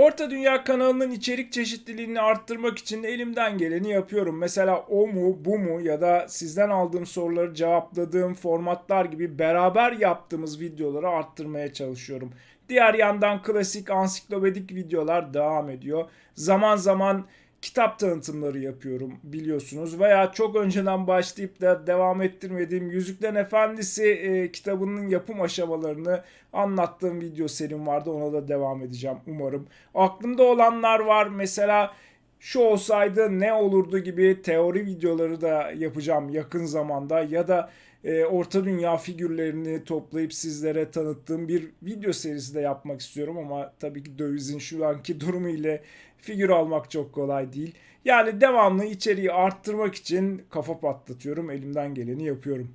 Orta Dünya kanalının içerik çeşitliliğini arttırmak için elimden geleni yapıyorum. Mesela o mu, bu mu ya da sizden aldığım soruları cevapladığım formatlar gibi beraber yaptığımız videoları arttırmaya çalışıyorum. Diğer yandan klasik ansiklopedik videolar devam ediyor. Zaman zaman kitap tanıtımları yapıyorum biliyorsunuz. Veya çok önceden başlayıp da devam ettirmediğim Yüzüklerin Efendisi e, kitabının yapım aşamalarını anlattığım video serim vardı. Ona da devam edeceğim umarım. Aklımda olanlar var. Mesela şu olsaydı ne olurdu gibi teori videoları da yapacağım yakın zamanda. Ya da e, Orta Dünya figürlerini toplayıp sizlere tanıttığım bir video serisi de yapmak istiyorum. Ama tabii ki dövizin şu anki durumu ile figür almak çok kolay değil. Yani devamlı içeriği arttırmak için kafa patlatıyorum. Elimden geleni yapıyorum.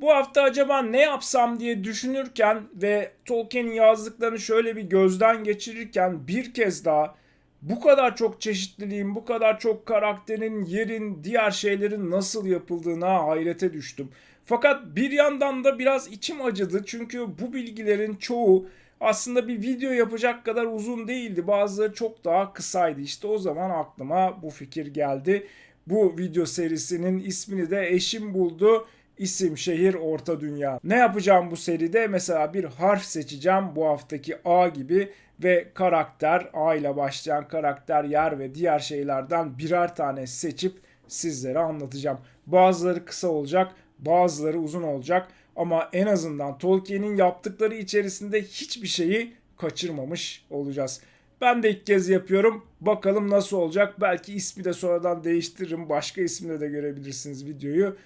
Bu hafta acaba ne yapsam diye düşünürken ve Tolkien'in yazdıklarını şöyle bir gözden geçirirken bir kez daha bu kadar çok çeşitliliğin, bu kadar çok karakterin, yerin, diğer şeylerin nasıl yapıldığına hayrete düştüm. Fakat bir yandan da biraz içim acıdı çünkü bu bilgilerin çoğu aslında bir video yapacak kadar uzun değildi. Bazıları çok daha kısaydı. İşte o zaman aklıma bu fikir geldi. Bu video serisinin ismini de eşim buldu. İsim, şehir, orta dünya. Ne yapacağım bu seride? Mesela bir harf seçeceğim bu haftaki A gibi ve karakter, A ile başlayan karakter, yer ve diğer şeylerden birer tane seçip sizlere anlatacağım. Bazıları kısa olacak, bazıları uzun olacak ama en azından Tolkien'in yaptıkları içerisinde hiçbir şeyi kaçırmamış olacağız. Ben de ilk kez yapıyorum. Bakalım nasıl olacak. Belki ismi de sonradan değiştiririm. Başka isimle de görebilirsiniz videoyu.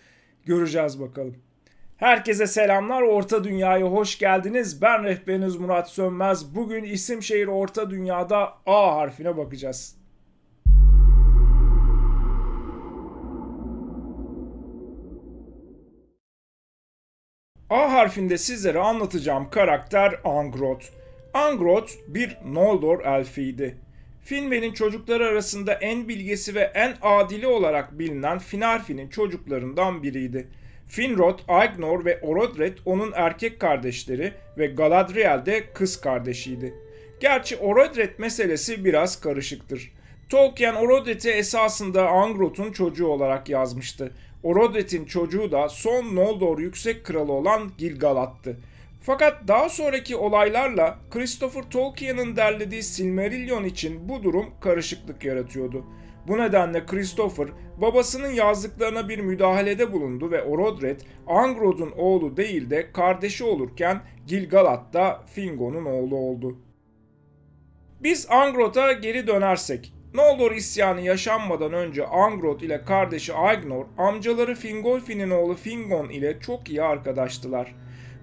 Göreceğiz bakalım. Herkese selamlar. Orta Dünya'ya hoş geldiniz. Ben rehberiniz Murat Sönmez. Bugün isim şehir Orta Dünya'da A harfine bakacağız. A harfinde sizlere anlatacağım karakter Angrod. Angrod bir Noldor elfiydi. Finwë'nin çocukları arasında en bilgesi ve en adili olarak bilinen Finarfin'in çocuklarından biriydi. Finrod, Aegnor ve Orodred onun erkek kardeşleri ve Galadriel de kız kardeşiydi. Gerçi Orodred meselesi biraz karışıktır. Tolkien Orodred'i esasında Angrod'un çocuğu olarak yazmıştı. Orodred'in çocuğu da son Noldor yüksek kralı olan Gil-galad'tı. Fakat daha sonraki olaylarla Christopher Tolkien'in derlediği Silmarillion için bu durum karışıklık yaratıyordu. Bu nedenle Christopher babasının yazdıklarına bir müdahalede bulundu ve Orodred Angrod'un oğlu değil de kardeşi olurken Gil-galad da Fingon'un oğlu oldu. Biz Angrod'a geri dönersek, Noldor isyanı yaşanmadan önce Angrod ile kardeşi Aegnor, amcaları Fingolfin'in oğlu Fingon ile çok iyi arkadaştılar.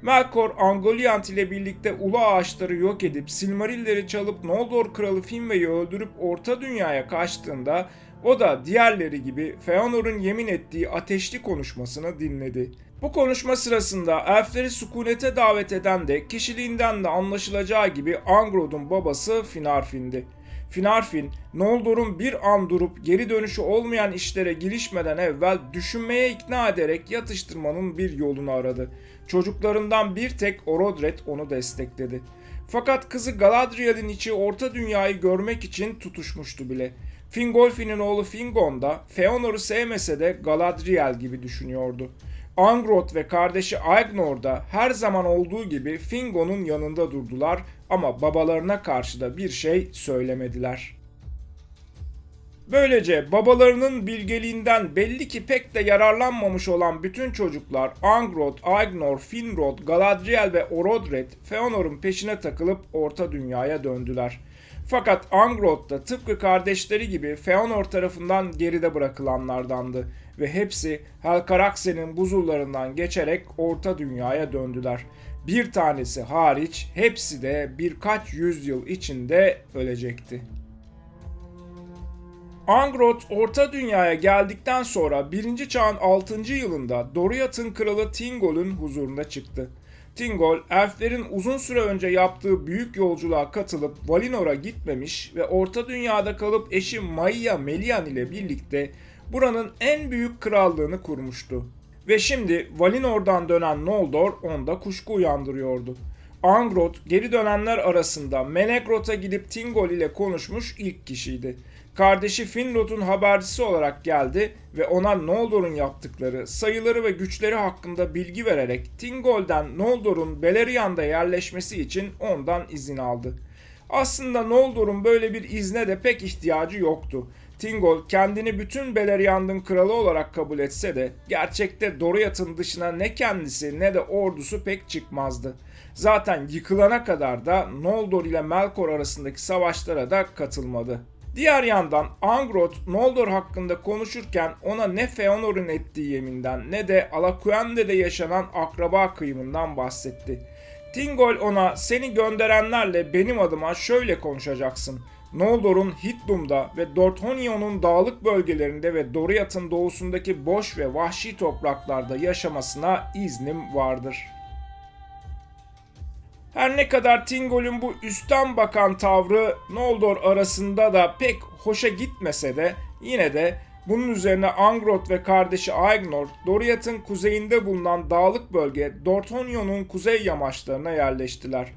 Melkor, Angoliant ile birlikte ulu ağaçları yok edip Silmarilleri çalıp Noldor kralı Finwë'yi öldürüp Orta Dünya'ya kaçtığında o da diğerleri gibi Feanor'un yemin ettiği ateşli konuşmasını dinledi. Bu konuşma sırasında elfleri sükunete davet eden de kişiliğinden de anlaşılacağı gibi Angrod'un babası Finarfin'di. Finarfin, Noldor'un bir an durup geri dönüşü olmayan işlere girişmeden evvel düşünmeye ikna ederek yatıştırmanın bir yolunu aradı. Çocuklarından bir tek Orodred onu destekledi. Fakat kızı Galadriel'in içi Orta Dünya'yı görmek için tutuşmuştu bile. Fingolfin'in oğlu Fingon da Feanor'u sevmese de Galadriel gibi düşünüyordu. Angrod ve kardeşi Aegnor da her zaman olduğu gibi Fingon'un yanında durdular ama babalarına karşı da bir şey söylemediler. Böylece babalarının bilgeliğinden belli ki pek de yararlanmamış olan bütün çocuklar Angrod, Aegnor, Finrod, Galadriel ve Orodred Feanor'un peşine takılıp Orta Dünya'ya döndüler. Fakat Angrod da tıpkı kardeşleri gibi Feanor tarafından geride bırakılanlardandı ve hepsi Helcaraxe'nin buzullarından geçerek Orta Dünya'ya döndüler. Bir tanesi hariç hepsi de birkaç yüzyıl içinde ölecekti. Angrod Orta Dünya'ya geldikten sonra 1. Çağ'ın 6. yılında Doriath'ın kralı Thingol'un huzuruna çıktı. Thingol, elflerin uzun süre önce yaptığı büyük yolculuğa katılıp Valinor'a gitmemiş ve Orta Dünya'da kalıp eşi Maia Melian ile birlikte buranın en büyük krallığını kurmuştu. Ve şimdi Valinor'dan dönen Noldor onda kuşku uyandırıyordu. Angrod geri dönenler arasında Menegrot'a gidip Tingol ile konuşmuş ilk kişiydi. Kardeşi Finrod'un habercisi olarak geldi ve ona Noldor'un yaptıkları, sayıları ve güçleri hakkında bilgi vererek Tingol'den Noldor'un Beleriand'a yerleşmesi için ondan izin aldı. Aslında Noldor'un böyle bir izne de pek ihtiyacı yoktu. Tingol kendini bütün Beleriand'ın kralı olarak kabul etse de gerçekte Doriath'ın dışına ne kendisi ne de ordusu pek çıkmazdı. Zaten yıkılana kadar da Noldor ile Melkor arasındaki savaşlara da katılmadı. Diğer yandan Angrod Noldor hakkında konuşurken ona ne Feanor'un ettiği yeminden ne de Alaquende'de yaşanan akraba kıyımından bahsetti. Tingol ona seni gönderenlerle benim adıma şöyle konuşacaksın. Noldor'un Hittum'da ve Dorthonion'un dağlık bölgelerinde ve Doriath'ın doğusundaki boş ve vahşi topraklarda yaşamasına iznim vardır. Her ne kadar Tingol'ün bu üstten bakan tavrı Noldor arasında da pek hoşa gitmese de yine de bunun üzerine Angrod ve kardeşi Aegnor, Doriath'ın kuzeyinde bulunan dağlık bölge Dorthonion'un kuzey yamaçlarına yerleştiler.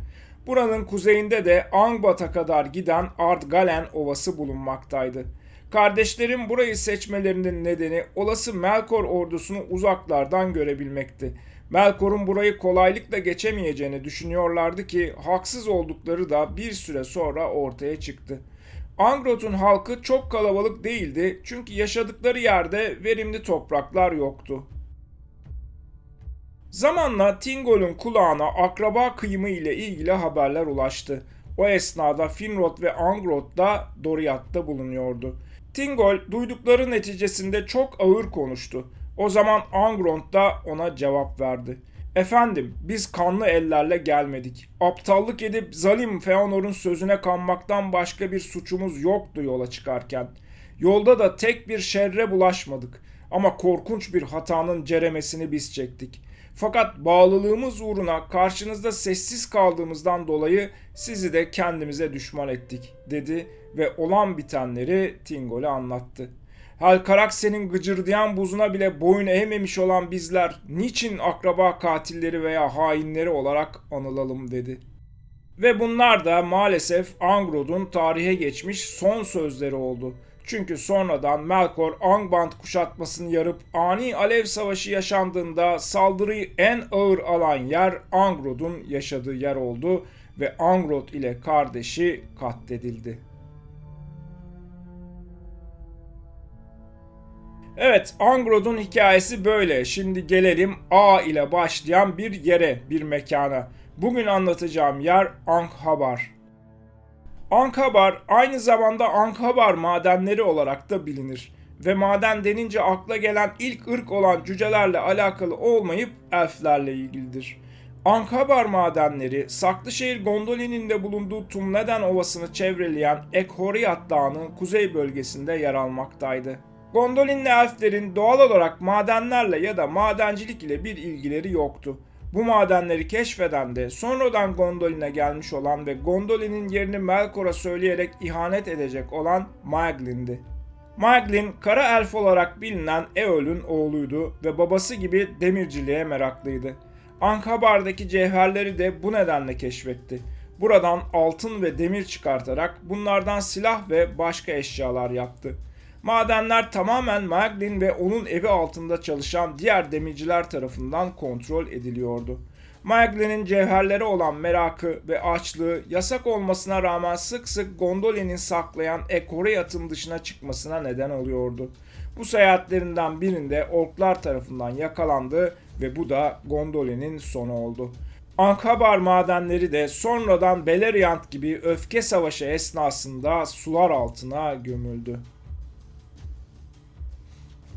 Buranın kuzeyinde de Angbat'a kadar giden Ardgalen Ovası bulunmaktaydı. Kardeşlerin burayı seçmelerinin nedeni olası Melkor ordusunu uzaklardan görebilmekti. Melkor'un burayı kolaylıkla geçemeyeceğini düşünüyorlardı ki haksız oldukları da bir süre sonra ortaya çıktı. Angrot'un halkı çok kalabalık değildi çünkü yaşadıkları yerde verimli topraklar yoktu. Zamanla Tingol'un kulağına akraba kıyımı ile ilgili haberler ulaştı. O esnada Finrod ve Angrod da Doriath'ta bulunuyordu. Tingol duydukları neticesinde çok ağır konuştu. O zaman Angrod da ona cevap verdi. Efendim biz kanlı ellerle gelmedik. Aptallık edip zalim Feanor'un sözüne kanmaktan başka bir suçumuz yoktu yola çıkarken. Yolda da tek bir şerre bulaşmadık. Ama korkunç bir hatanın ceremesini biz çektik. Fakat bağlılığımız uğruna karşınızda sessiz kaldığımızdan dolayı sizi de kendimize düşman ettik dedi ve olan bitenleri Tingol'e anlattı. Helkarakse'nin gıcırdayan buzuna bile boyun eğmemiş olan bizler niçin akraba katilleri veya hainleri olarak anılalım dedi. Ve bunlar da maalesef Angrod'un tarihe geçmiş son sözleri oldu. Çünkü sonradan Melkor Angband kuşatmasını yarıp ani alev savaşı yaşandığında saldırıyı en ağır alan yer Angrod'un yaşadığı yer oldu ve Angrod ile kardeşi katledildi. Evet, Angrod'un hikayesi böyle. Şimdi gelelim A ile başlayan bir yere, bir mekana. Bugün anlatacağım yer Ankhabar. Ankhabar aynı zamanda Ankhabar madenleri olarak da bilinir. Ve maden denince akla gelen ilk ırk olan cücelerle alakalı olmayıp elflerle ilgilidir. Ankhabar madenleri Saklışehir Gondolin'in de bulunduğu Tumneden Ovası'nı çevreleyen Ekhoriat Dağı'nın kuzey bölgesinde yer almaktaydı. Gondolinli elflerin doğal olarak madenlerle ya da madencilik ile bir ilgileri yoktu. Bu madenleri keşfeden de sonradan Gondolin'e gelmiş olan ve Gondolin'in yerini Melkor'a söyleyerek ihanet edecek olan Maeglin'di. Maeglin, kara elf olarak bilinen Eol'ün oğluydu ve babası gibi demirciliğe meraklıydı. Ankhabar'daki cevherleri de bu nedenle keşfetti. Buradan altın ve demir çıkartarak bunlardan silah ve başka eşyalar yaptı. Madenler tamamen Maglin ve onun evi altında çalışan diğer demirciler tarafından kontrol ediliyordu. Maglin'in cevherlere olan merakı ve açlığı yasak olmasına rağmen sık sık Gondolin'in saklayan Ekoriat'ın dışına çıkmasına neden oluyordu. Bu seyahatlerinden birinde orklar tarafından yakalandı ve bu da Gondolin'in sonu oldu. Ankhabar madenleri de sonradan Beleriand gibi öfke savaşı esnasında sular altına gömüldü.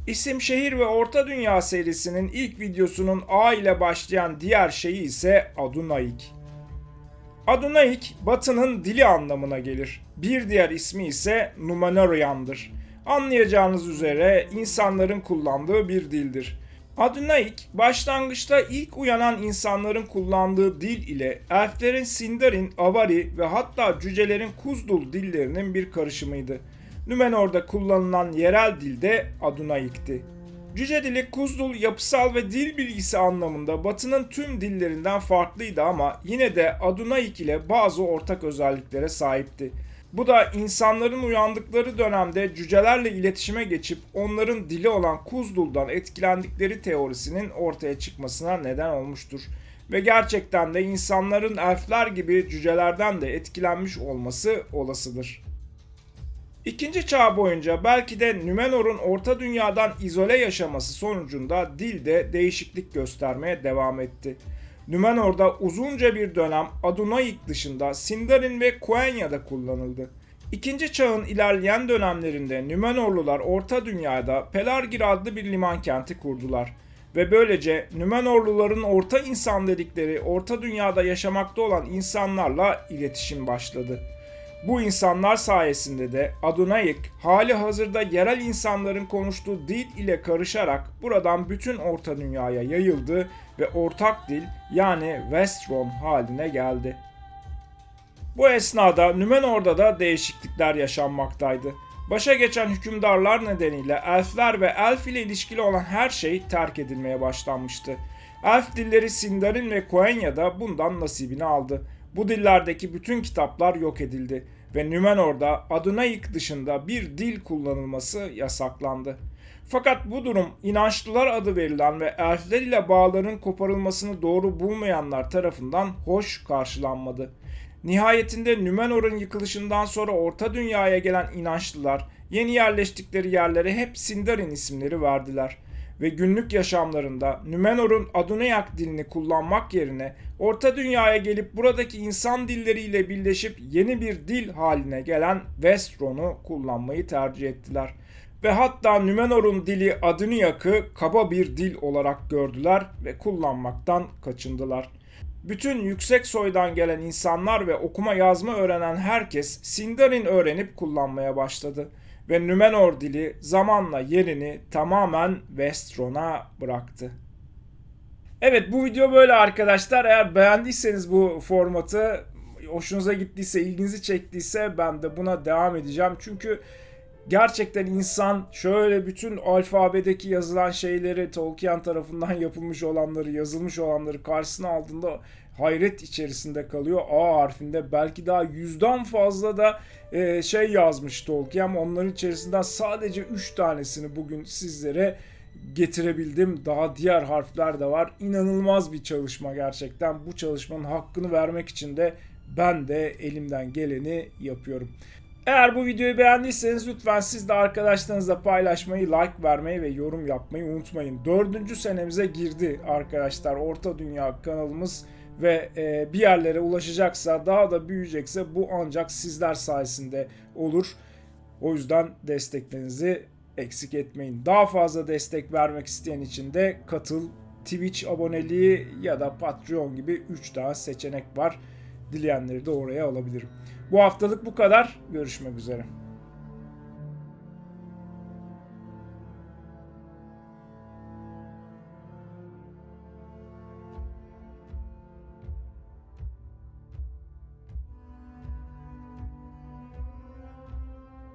İsim Şehir ve Orta Dünya serisinin ilk videosunun A ile başlayan diğer şeyi ise Adunaik. Adunaik, Batı'nın dili anlamına gelir. Bir diğer ismi ise Numenorian'dır. Anlayacağınız üzere insanların kullandığı bir dildir. Adunaik, başlangıçta ilk uyanan insanların kullandığı dil ile elflerin Sindarin, Avari ve hatta cücelerin Kuzdul dillerinin bir karışımıydı. Nümenor'da kullanılan yerel dilde Adunaik'ti. Cüce dili Kuzdul yapısal ve dil bilgisi anlamında Batı'nın tüm dillerinden farklıydı ama yine de Adunayik ile bazı ortak özelliklere sahipti. Bu da insanların uyandıkları dönemde cücelerle iletişime geçip onların dili olan Kuzdul'dan etkilendikleri teorisinin ortaya çıkmasına neden olmuştur. Ve gerçekten de insanların elfler gibi cücelerden de etkilenmiş olması olasıdır. İkinci çağ boyunca belki de Nümenor'un Orta Dünya'dan izole yaşaması sonucunda dilde değişiklik göstermeye devam etti. Nümenor'da uzunca bir dönem Adunayik dışında Sindarin ve Quenya kullanıldı. İkinci çağın ilerleyen dönemlerinde Nümenorlular Orta Dünya'da Pelargir adlı bir liman kenti kurdular. Ve böylece Nümenorluların orta insan dedikleri Orta Dünya'da yaşamakta olan insanlarla iletişim başladı. Bu insanlar sayesinde de Adunayik hali hazırda yerel insanların konuştuğu dil ile karışarak buradan bütün Orta Dünya'ya yayıldı ve ortak dil yani Westron haline geldi. Bu esnada Nümenor'da da değişiklikler yaşanmaktaydı. Başa geçen hükümdarlar nedeniyle elfler ve elf ile ilişkili olan her şey terk edilmeye başlanmıştı. Elf dilleri Sindarin ve Quenya'da bundan nasibini aldı. Bu dillerdeki bütün kitaplar yok edildi ve Nümenor'da Adunayik dışında bir dil kullanılması yasaklandı. Fakat bu durum inançlılar adı verilen ve elfler ile bağların koparılmasını doğru bulmayanlar tarafından hoş karşılanmadı. Nihayetinde Nümenor'un yıkılışından sonra Orta Dünya'ya gelen inançlılar yeni yerleştikleri yerlere hep Sindarin isimleri verdiler ve günlük yaşamlarında Nümenor'un Adunayak dilini kullanmak yerine Orta Dünya'ya gelip buradaki insan dilleriyle birleşip yeni bir dil haline gelen Westron'u kullanmayı tercih ettiler. Ve hatta Nümenor'un dili Adunayak'ı kaba bir dil olarak gördüler ve kullanmaktan kaçındılar. Bütün yüksek soydan gelen insanlar ve okuma yazma öğrenen herkes Sindarin öğrenip kullanmaya başladı ve Nümenor dili zamanla yerini tamamen Westron'a bıraktı. Evet bu video böyle arkadaşlar. Eğer beğendiyseniz bu formatı, hoşunuza gittiyse, ilginizi çektiyse ben de buna devam edeceğim. Çünkü gerçekten insan şöyle bütün alfabedeki yazılan şeyleri Tolkien tarafından yapılmış olanları, yazılmış olanları karşısına aldığında hayret içerisinde kalıyor. A harfinde belki daha yüzden fazla da e, şey yazmış Tolkien. Onların içerisinden sadece 3 tanesini bugün sizlere getirebildim. Daha diğer harfler de var. İnanılmaz bir çalışma gerçekten. Bu çalışmanın hakkını vermek için de ben de elimden geleni yapıyorum. Eğer bu videoyu beğendiyseniz lütfen siz de arkadaşlarınızla paylaşmayı, like vermeyi ve yorum yapmayı unutmayın. Dördüncü senemize girdi arkadaşlar Orta Dünya kanalımız ve e, bir yerlere ulaşacaksa, daha da büyüyecekse bu ancak sizler sayesinde olur. O yüzden desteklerinizi eksik etmeyin. Daha fazla destek vermek isteyen için de katıl, Twitch aboneliği ya da Patreon gibi 3 tane seçenek var. Dileyenleri de oraya alabilirim. Bu haftalık bu kadar. Görüşmek üzere.